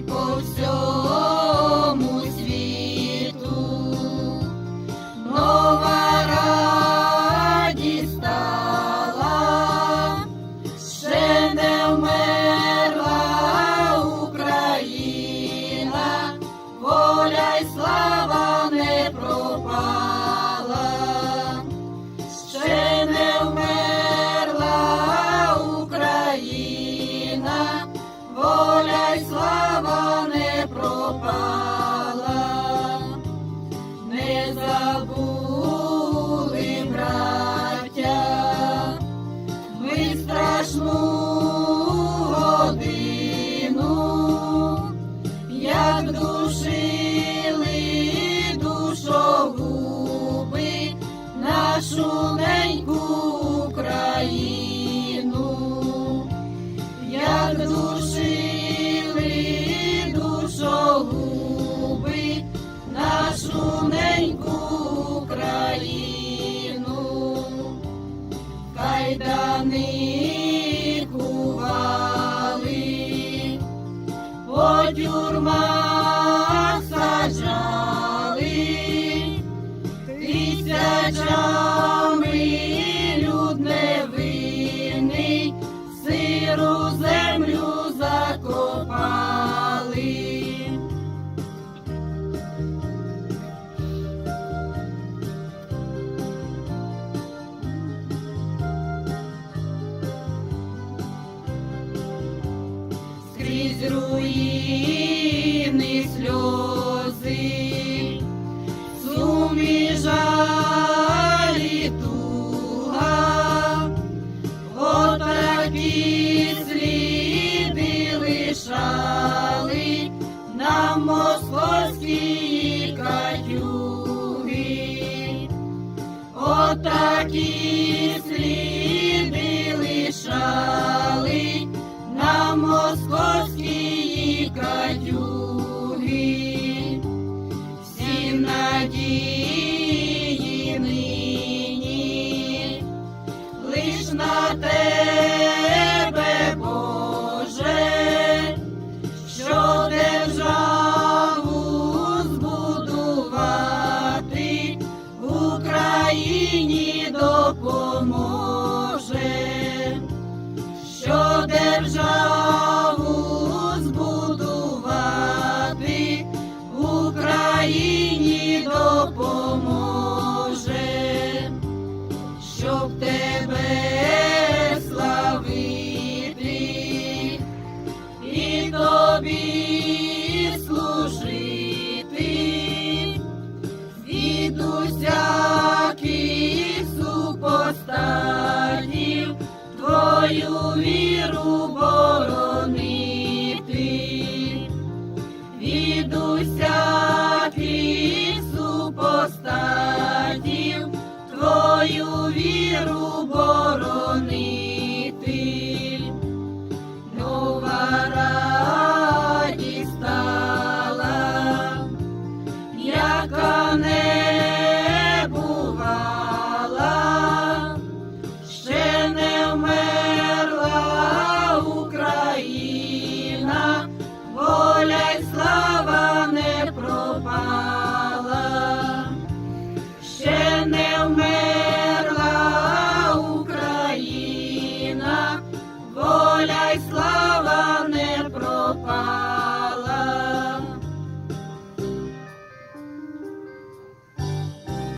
people still Christmas. По тюрмах саджали, тисячами люд сиру землю скрізь руїни сльози, сумі жалі туга, отакі сліди лишали. Отакі сліди лишали московські катюги, всі надії нині, лиш на тебе, Боже, що державу збудувати Україні допоможе, Бога не.